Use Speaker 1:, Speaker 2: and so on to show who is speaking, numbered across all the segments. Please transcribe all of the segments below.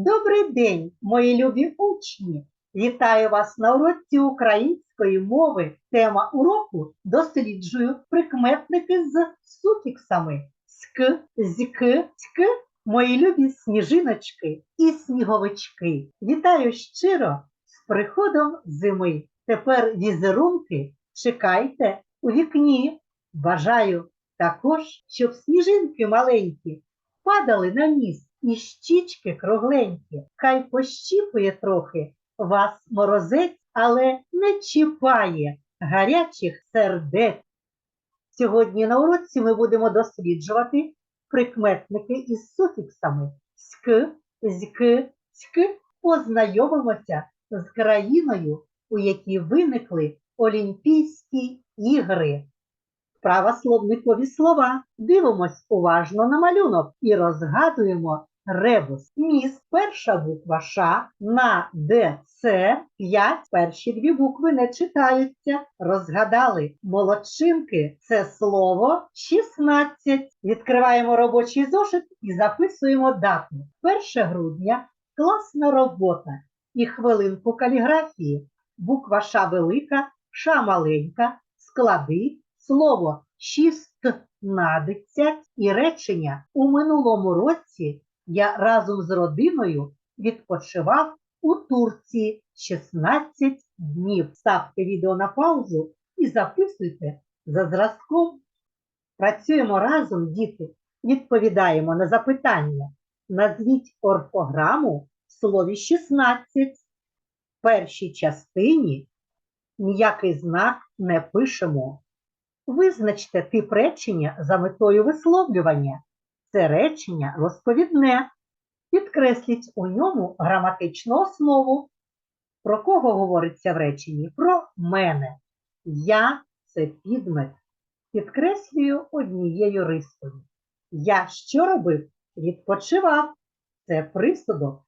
Speaker 1: Добрий день, мої любі учні! Вітаю вас на уроці української мови. Тема уроку досліджую прикметники з суфіксами СК, ЗК, ЦК, мої любі сніжиночки і сніговички. Вітаю щиро з приходом зими. Тепер візерунки чекайте у вікні. Бажаю також, щоб сніжинки маленькі падали на ніс і щічки кругленькі. Хай пощіпує трохи вас морозець, але не чіпає гарячих сердець. Сьогодні на уроці ми будемо досліджувати прикметники із суфіксами СК, ЗК, ЦК. Познайомимося з країною, у якій виникли Олімпійські ігри. Вправа словникові слова. Дивимось уважно на малюнок і розгадуємо ребус. Міст, перша буква Ш, на ДЦ, 5, перші дві букви не читаються. Розгадали молодчинки. Це слово 16. Відкриваємо робочий зошит і записуємо дату. 1 грудня класна робота і хвилинку каліграфії. Буква Ш велика, Ш маленька, склади, слово шістнадцять і речення у минулому році я разом з родиною відпочивав у Турції 16 днів. Ставте відео на паузу і записуйте за зразком. Працюємо разом, діти, відповідаємо на запитання. Назвіть орфограму в слові 16. В першій частині ніякий знак не пишемо. Визначте тип речення за метою висловлювання. Це речення розповідне. Підкресліть у ньому граматичну основу. Про кого говориться в реченні? Про мене. Я це підмет. Підкреслюю однією рискою. Я що робив? Відпочивав. Це присудок.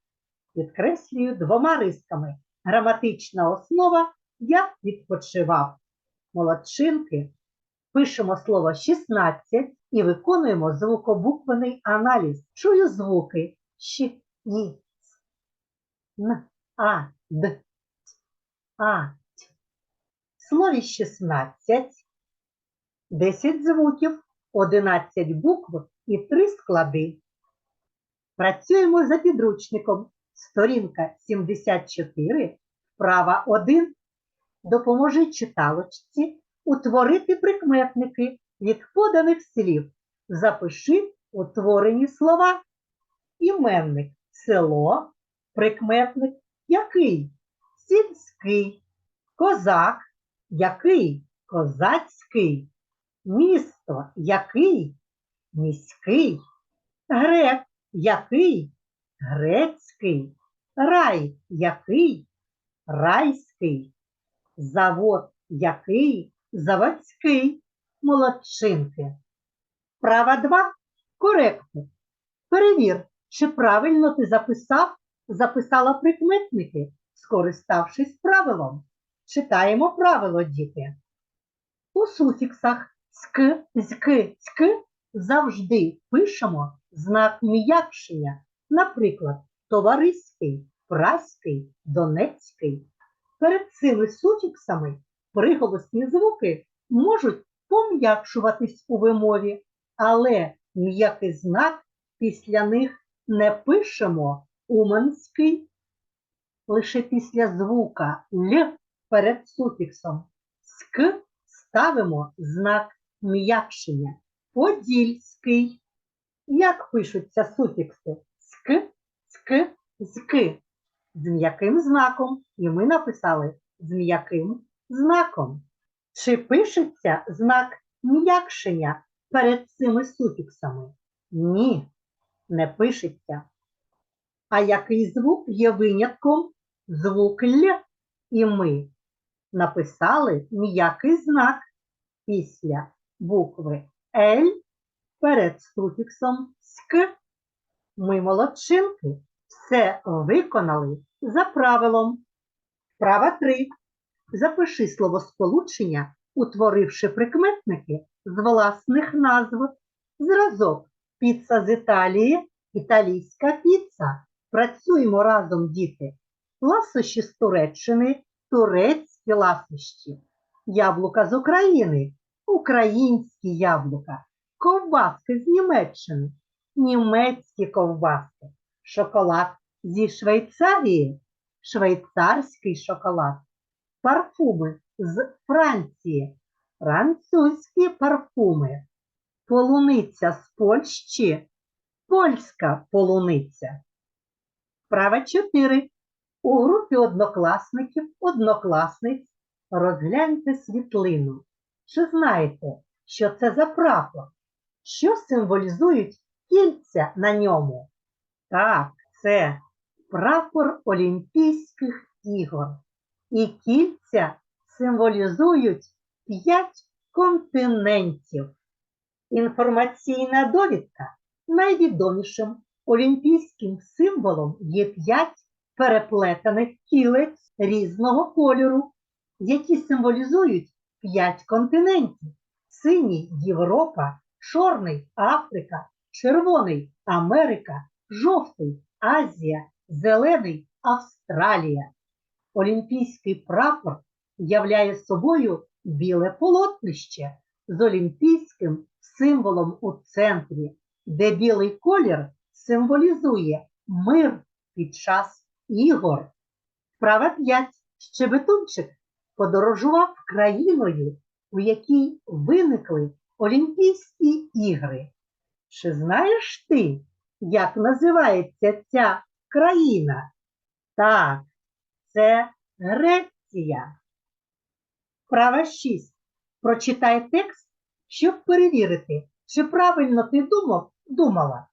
Speaker 1: Підкреслюю двома рисками. Граматична основа я відпочивав. Молодчинки. Пишемо слово 16 і виконуємо звукобуквений аналіз. Чую звуки Щ, І, С, Н, А, Д, А, Т. В слові 16 10 звуків, 11 букв і 3 склади. Працюємо за підручником. Сторінка 74, вправа 1. Допоможи читалочці утворити прикметники від поданих слів. Запиши утворені слова. Іменник село, прикметник який? Сільський, козак, який? Козацький, місто який? Міський, грек який? Грецький, рай який? Райський, завод який? Заводський, молодчинки. Права 2. Коректно. Перевір, чи правильно ти записав, записала прикметники, скориставшись правилом. Читаємо правило, діти. У суфіксах СК, ЗК, ЦК завжди пишемо знак м'якшення, наприклад, товариський, праський, донецький. Перед цими суфіксами приголосні звуки можуть пом'якшуватись у вимові, але ніякий знак після них не пишемо уманський, лише після звука Л перед суфіксом. Ск ставимо знак м'якшення. Подільський. Як пишуться суфікси? Ск, ск, зк. З м'яким знаком. І ми написали з м'яким знаком. Чи пишеться знак м'якшення перед цими суфіксами? Ні, не пишеться. А який звук є винятком? Звук Л. І ми написали м'який знак після букви Л перед суфіксом СК. Ми молодчинки все виконали за правилом. Права 3. Запиши словосполучення, утворивши прикметники з власних назв. Зразок піца з Італії, італійська піца, Працюємо разом, діти. Ласощі з Туреччини, турецькі ласощі. Яблука з України, українські яблука. Ковбаски з Німеччини, німецькі ковбаски. Шоколад зі Швейцарії, швейцарський шоколад. Парфуми з Франції, французькі парфуми. Полуниця з Польщі, польська полуниця. Вправа 4. У групі однокласників, однокласниць розгляньте світлину. Чи знаєте, що це за прапор? Що символізують кільця на ньому? Так, це прапор Олімпійських ігор. І кільця символізують п'ять континентів. Інформаційна довідка найвідомішим олімпійським символом є п'ять переплетених кілець різного кольору, які символізують п'ять континентів: синій Європа, чорний Африка, червоний Америка, жовтий Азія, зелений Австралія. Олімпійський прапор являє собою біле полотнище з олімпійським символом у центрі, де білий колір символізує мир під час ігор. Вправа 5. Щебетунчик подорожував країною, у якій виникли Олімпійські ігри. Чи знаєш ти, як називається ця країна? Так, це Греція. Вправа 6. Прочитай текст, щоб перевірити, чи правильно ти думав, думала.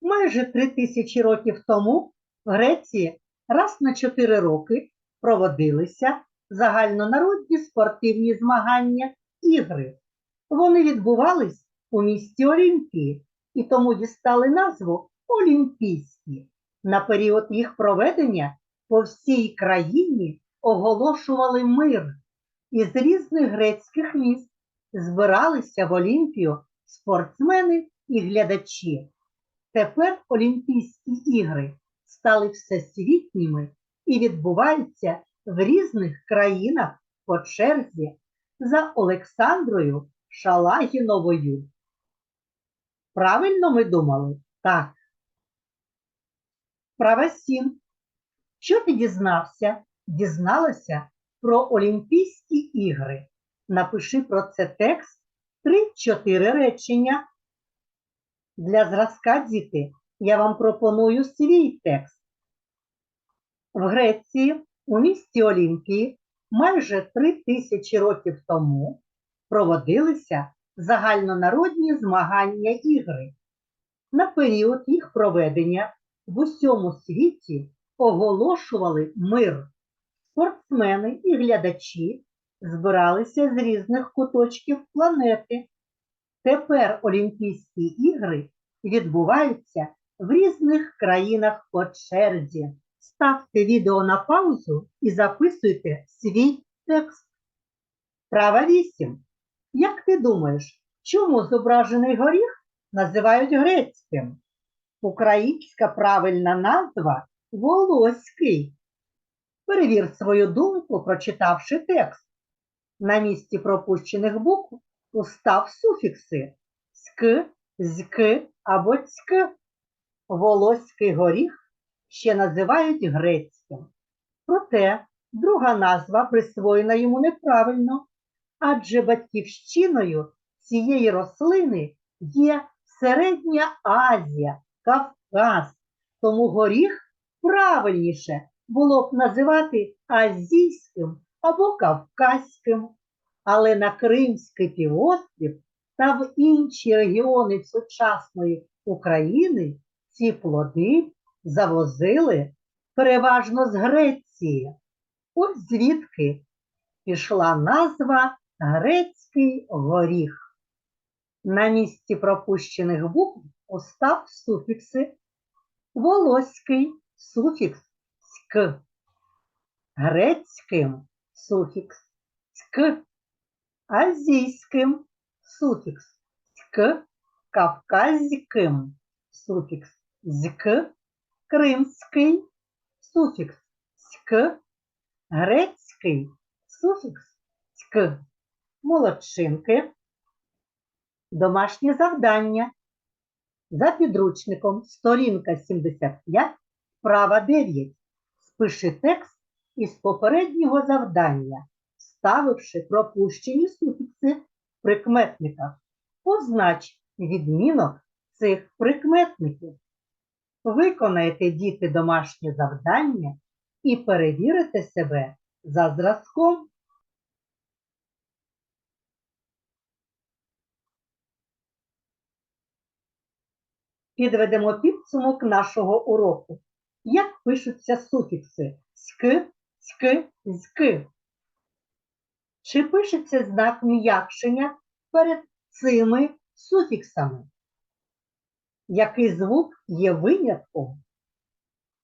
Speaker 1: Майже три тисячі років тому в Греції раз на чотири роки проводилися загальнонародні спортивні змагання ігри. Вони відбувались у місті Олімпії і тому дістали назву Олімпійські. На період їх проведення по всій країні оголошували мир. Із різних грецьких міст збиралися в Олімпію спортсмени і глядачі. Тепер Олімпійські ігри стали всесвітніми і відбуваються в різних країнах по черзі за Олександрою Шалагіновою. Правильно ми думали? Так. Права 7. Що ти дізнався? Дізналася про Олімпійські ігри. Напиши про це текст 3-4 речення. Для зразка діти я вам пропоную свій текст. В Греції у місті Олімпії майже три тисячі років тому проводилися загальнонародні змагання ігри. На період їх проведення в усьому світі оголошували мир. Спортсмени і глядачі збиралися з різних куточків планети. Тепер Олімпійські ігри відбуваються в різних країнах по черзі. Ставте відео на паузу і записуйте свій текст. Права 8. Як ти думаєш, чому зображений горіх називають грецьким? Українська правильна назва волоський. Перевір свою думку, прочитавши текст. На місці пропущених букв устав суфікси ськ, зьк або цьк. Волоський горіх ще називають грецьким. Проте друга назва присвоєна йому неправильно, адже батьківщиною цієї рослини є Середня Азія, Кавказ, тому горіх правильніше було б називати азійським або кавказьким, але на Кримський півострів та в інші регіони сучасної України ці плоди завозили переважно з Греції. Ось звідки пішла назва грецький горіх. На місці пропущених букв остав суфікси волоський суфікс ськ, грецьким суфікс ськ, азійським суфікс ськ, кавказьким суфікс зк, кримський, суфікс ськ, грецький, суфікс ськ, молодчинки, домашнє завдання. За підручником сторінка 75, права 9. Спиши текст із попереднього завдання, ставивши пропущені суфікси в прикметниках. Познач відмінок цих прикметників. Виконайте діти домашнє завдання і перевірите себе за зразком. Підведемо підсумок нашого уроку. Як пишуться суфікси ськ, ськ, зк? Чи пишеться знак м'якшення перед цими суфіксами? Який звук є винятком?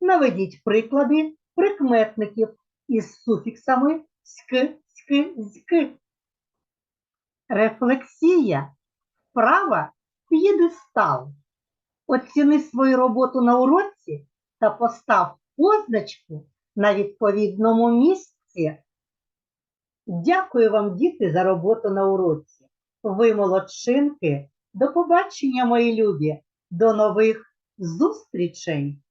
Speaker 1: Наведіть приклади прикметників із суфіксами ськ, ськ, зк. Рефлексія. Вправа п'єдестал. Оціни свою роботу на уроці та постав позначку на відповідному місці. Дякую вам, діти, за роботу на уроці. Ви молодчинки. До побачення, мої любі. До нових зустрічей!